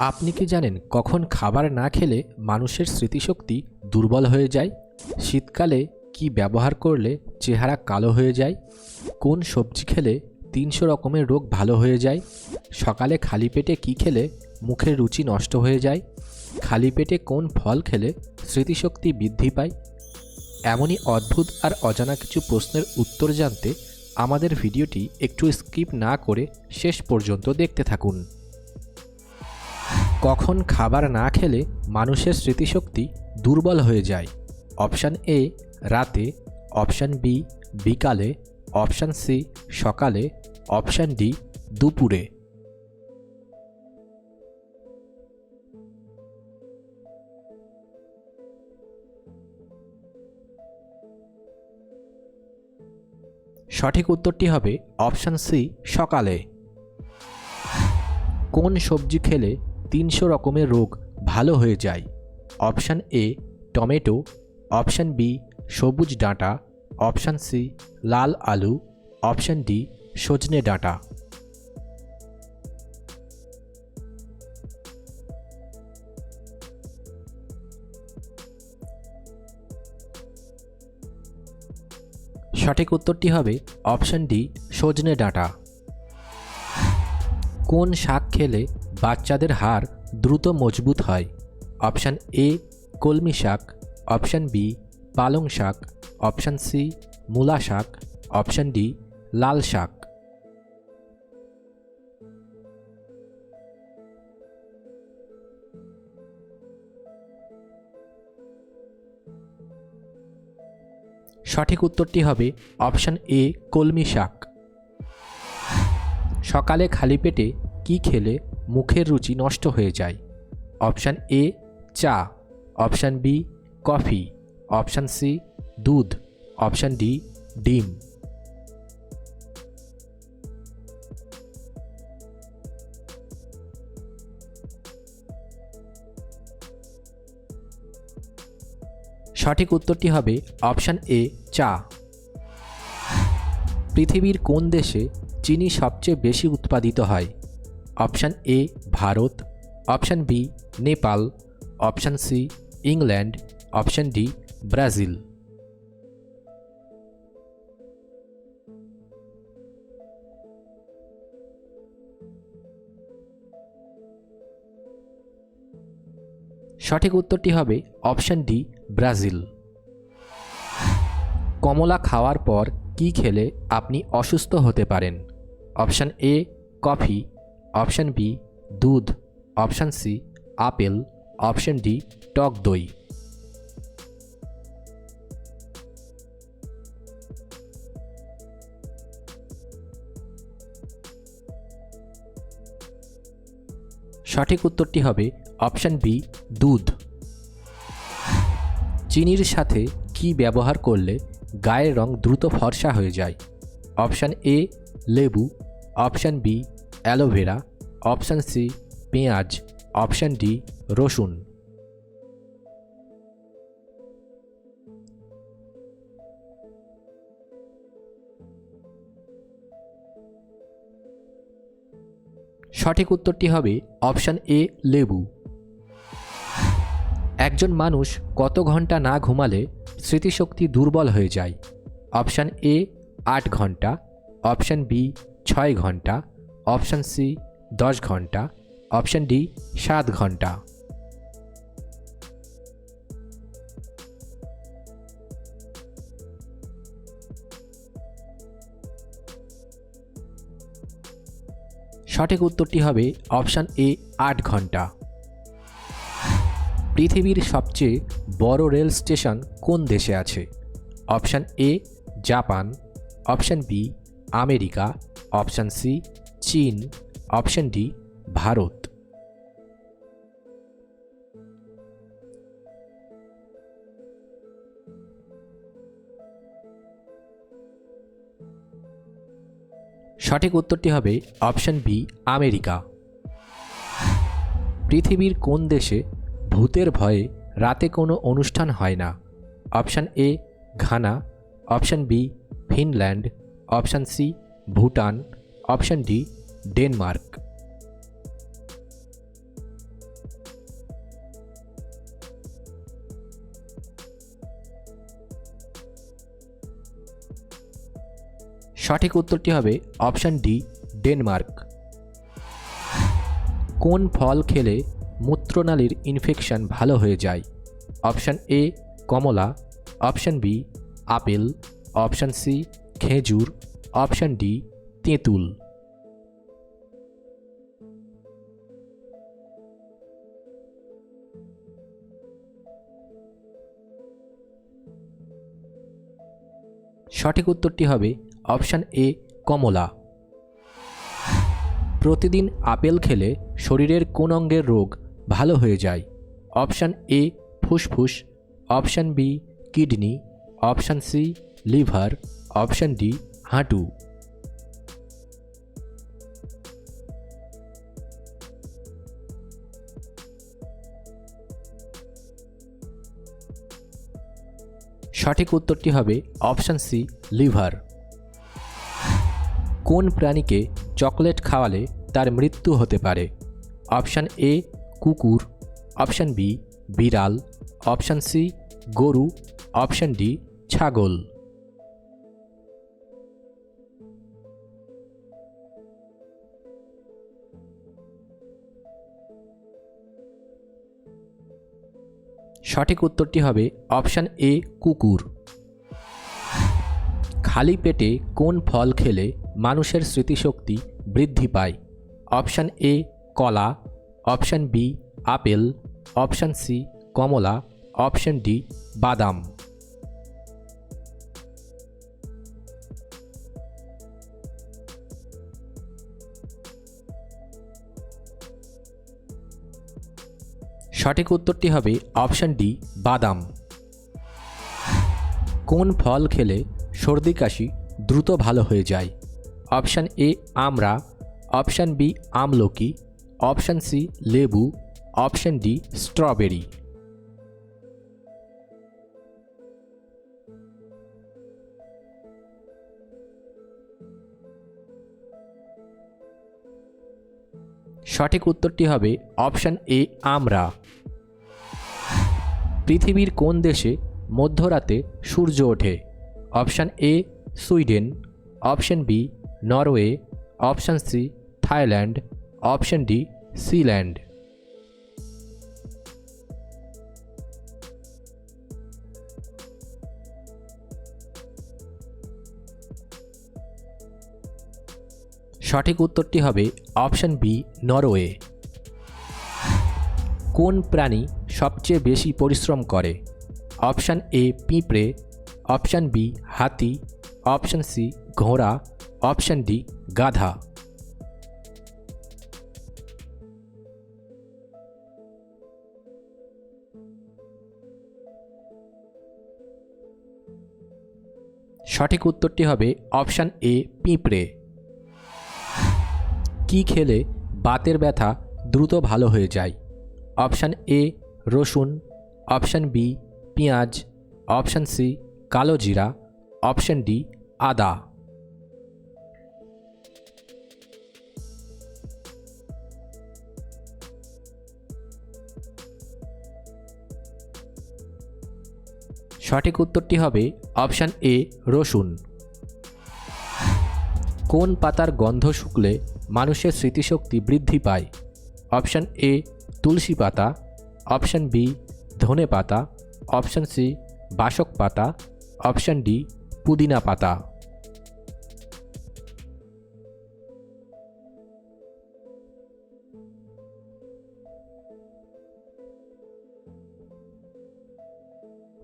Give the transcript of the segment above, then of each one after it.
আপনি কি জানেন কখন খাবার না খেলে মানুষের স্মৃতিশক্তি দুর্বল হয়ে যায়? শীতকালে কি ব্যবহার করলে চেহারা কালো হয়ে যায়? কোন সবজি খেলে তিনশো রকমের রোগ ভালো হয়ে যায়? সকালে খালি পেটে কি খেলে মুখের রুচি নষ্ট হয়ে যায়? খালি পেটে কোন ফল খেলে স্মৃতিশক্তি বৃদ্ধি পায়? এমনই অদ্ভুত আর অজানা কিছু প্রশ্নের উত্তর জানতে আমাদের ভিডিওটি একটু স্কিপ না করে শেষ পর্যন্ত দেখতে থাকুন। কখন খাবার না খেলে মানুষের স্মৃতিশক্তি দুর্বল হয়ে যায়। অপশান এ রাতে। অপশান বি বিকালে। অপশান সি সকালে। অপশান ডি দুপুরে। সঠিক উত্তরটি হবে অপশান সি সকালে। কোন সবজি খেলে তিনশো রকমের রোগ ভালো হয়ে যায়। Option A, tomato, option B, সবুজ ডাঁটা, অপশান সি, লাল আলু, অপশান ডি, সজনে ডাঁটা। সঠিক উত্তরটি হবে অপশান ডি, সজনে ডাঁটা। কোন শাক খেলে বাচ্চাদের হাড় দ্রুত মজবুত হয়। অপশান এ কলমি শাক। অপশান বি পালং শাক। অপশান সি মূলা শাক। অপশান ডি লাল শাক। সঠিক উত্তরটি হবে অপশান এ কলমি শাক। সকালে খালি পেটে কি খেলে মুখের রুচি নষ্ট হয়ে যায়? অপশান এ, চা। Option B, coffee. Option C, দুধ। অপশান ডি, ডিম। সঠিক উত্তরটি হবে অপশান এ, চা। পৃথিবীর কোন দেশে চিনি সবচেয়ে বেশি উৎপাদিত হয়? Option A Bharat, option B Nepal, option C England, option D Brazil. সঠিক উত্তরটি হবে অপশান ডি ব্রাজিল। কমলা খাওয়ার পর কি খেলে আপনি অসুস্থ হতে পারেন? Option A coffee option B, দুধ। Option C, apple. Option D, টক দই। সঠিক উত্তরটি হবে অপশান বি, দুধ। চিনির সাথে কি ব্যবহার করলে গায়ের রং দ্রুত ফর্সা হয়ে যায়? অপশান এ, লেবু। Option B aloe vera option C পেঁয়াজ অপশান ডি রসুন। সঠিক উত্তরটি হবে অপশান এ লেবু। একজন মানুষ কত ঘণ্টা না ঘুমালে স্মৃতিশক্তি দুর্বল হয়ে যায়। অপশান এ আট ঘণ্টা অপশান বি ছয় ঘণ্টা অপশান সি, দশ ঘণ্টা। অপশান ডি, সাত ঘণ্টা। সঠিক উত্তরটি হবে অপশান এ, আট ঘণ্টা। পৃথিবীর সবচেয়ে বড় রেল স্টেশন কোন দেশে আছে? Option A, Japan. Option B, America. Option C চীন অপশান ডি ভারত। সঠিক উত্তরটি হবে অপশান বি আমেরিকা। পৃথিবীর কোন দেশে ভূতের ভয়ে রাতে কোনো অনুষ্ঠান হয় না? Option A Ghana. Option B Finland. Option C Bhutan. Option D Denmark. সঠিক উত্তরটি হবে অপশান ডি, ডেনমার্ক। কোন ফল খেলে মূত্রনালীর ইনফেকশন ভালো হয়ে যায়? Option A, Kamala. Option B, apple. Option C, খেজুর। অপশান ডি, তেঁতুল। সঠিক উত্তরটি হবে অপশান এ, কমলা। প্রতিদিন আপেল খেলে শরীরের কোন অঙ্গের রোগ ভালো হয়ে যায়? অপশান এ, ফুসফুস। Option B, kidney. Option C, liver. Option D, হাঁটু। সঠিক উত্তরটি হবে অপশান সি, লিভার। কোন প্রাণীকে চকলেট খাওয়ালে তার মৃত্যু হতে পারে? অপশান এ, কুকুর। অপশান বি, বিড়াল। অপশান সি, গরু। অপশান ডি, ছাগল। সঠিক উত্তরটি হবে অপশান এ, কুকুর। খালি পেটে কোন ফল খেলে মানুষের স্মৃতিশক্তি বৃদ্ধি পায়? অপশান এ, কলা। Option B, apple. Option C, কমলা। অপশান ডি, বাদাম। সঠিক উত্তরটি হবে অপশান ডি, বাদাম। কোন ফল খেলে সর্দি কাশি দ্রুত ভালো হয়ে যায়? অপশান এ, আমরা। অপশান বি, আমলকি। অপশান সি, লেবু। Option D, strawberry. সঠিক উত্তরটি হবে অপশান এ, আমরা। পৃথিবীর কোন দেশে মধ্যরাতে সূর্য ওঠে? Option A, Sweden. Option B, Norway. Option C, Thailand. Option D, Sealand. সঠিক উত্তরটি হবে অপশান বি, নরওয়ে। কোন প্রাণী সবচেয়ে বেশি পরিশ্রম করে? অপশান এ, পিঁপড়ে। অপশান বি, হাতি। অপশান সি, ঘোড়া। অপশান ডি, গাধা। সঠিক উত্তরটি হবে অপশান এ, পিঁপড়ে। কি খেলে বাতের ব্যথা দ্রুত ভালো হয়ে যায়? অপশান এ রসুন। অপশান বি পেঁয়াজ। অপশান সি কালো জিরা। অপশান ডি আদা। সঠিক উত্তরটি হবে অপশান এ রসুন। কোন পাতার গন্ধ শুকলে মানুষের স্মৃতিশক্তি বৃদ্ধি পায়। অপশান এ তুলসী পাতা। অপশান বি ধনে পাতা। অপশান সি বাসক পাতা। অপশান ডি পুদিনা পাতা।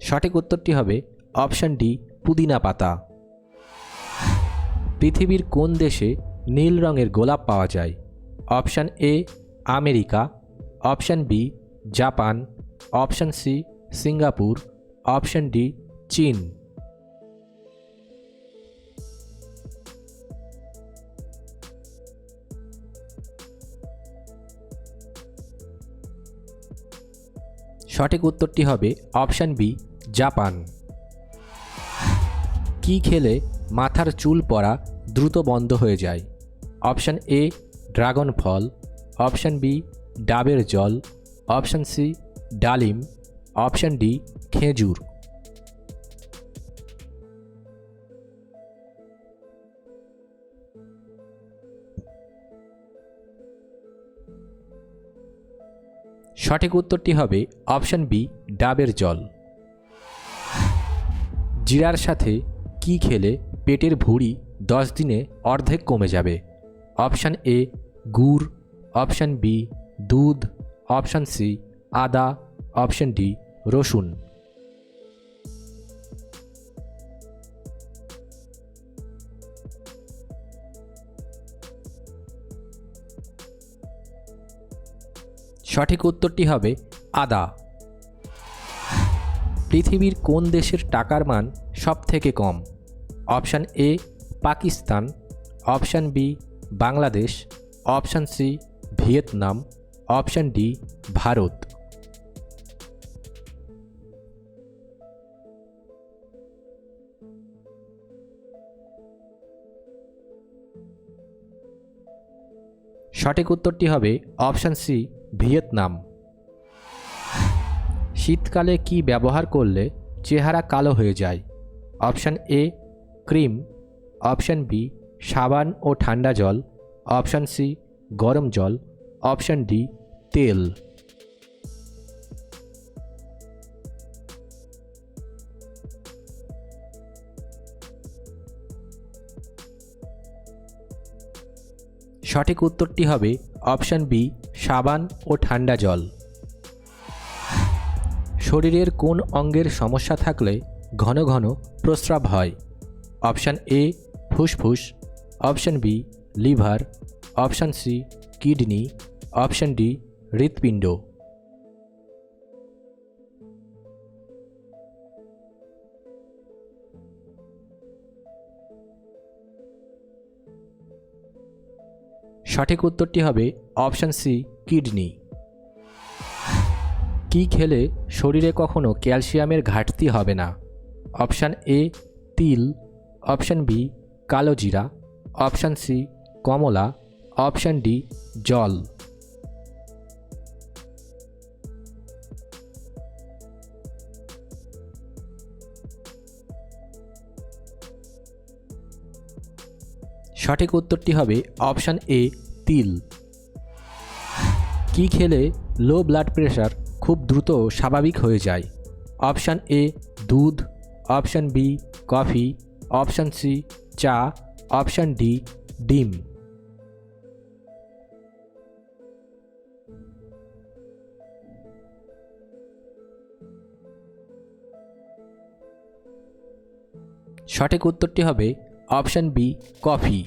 সঠিক উত্তরটি হবে অপশান ডি পুদিনা পাতা। পৃথিবীর কোন দেশে নীল রঙের গোলাপ পাওয়া যায়। Option A America. Option B Japan. Option C Singapore. Option D চীন। সঠিক উত্তরটি হবে অপশান বি জাপান। কি খেলে মাথার চুল পড়া দ্রুত বন্ধ হয়ে যায়। অপশান এ ড্রাগন ফল। অপশান বি ডাবের জল। অপশান সি ডালিম। অপশান ডি খেজুর। সঠিক উত্তরটি হবে অপশান বি ডাবের জল। জিরার সাথে কি খেলে পেটের ভুঁড়ি দশ দিনে অর্ধেক কমে যাবে। অপশান এ গুড়। অপশান বি দুধ। অপশান সি আদা। অপশান ডি রসুন। সঠিক উত্তরটি হবে আদা। পৃথিবীর কোন দেশের টাকার মান সব থেকে কম? Option A Pakistan, option B, Bangladesh, option C, Vietnam, option D, Bharat. সঠিক উত্তরটি হবে অপশান সি, ভিয়েতনাম। শীতকালে কি ব্যবহার করলে চেহারা কালো হয়ে যায়? Option A, cream. Option B, সাবান ও ঠান্ডা জল। অপশান সি, গরম জল। অপশান ডি, তেল। সঠিক উত্তরটি হবে অপশান বি, সাবান ও ঠান্ডা জল। শরীরের কোন অঙ্গের সমস্যা থাকলে ঘন ঘন প্রস্রাব হয়। অপশান এ ফুসফুস, option B, liver, option C, kidney, option D, হৃৎপিণ্ড। সঠিক উত্তরটি হবে অপশান সি, কিডনি। কি খেলে শরীরে কখনো ক্যালসিয়ামের ঘাটতি হবে না? অপশান এ, তিল, অপশান বি কালো জিরা অপশান সি কমলা অপশান ডি জল। সঠিক উত্তরটি হবে অপশান এ তিল। কি খেলে লো ব্লাড প্রেশার খুব দ্রুত স্বাভাবিক হয়ে যায়? অপশান এ দুধ option B coffee option C চা অপশান ডি ডিম। সঠিক উত্তরটি হবে অপশান বি কফি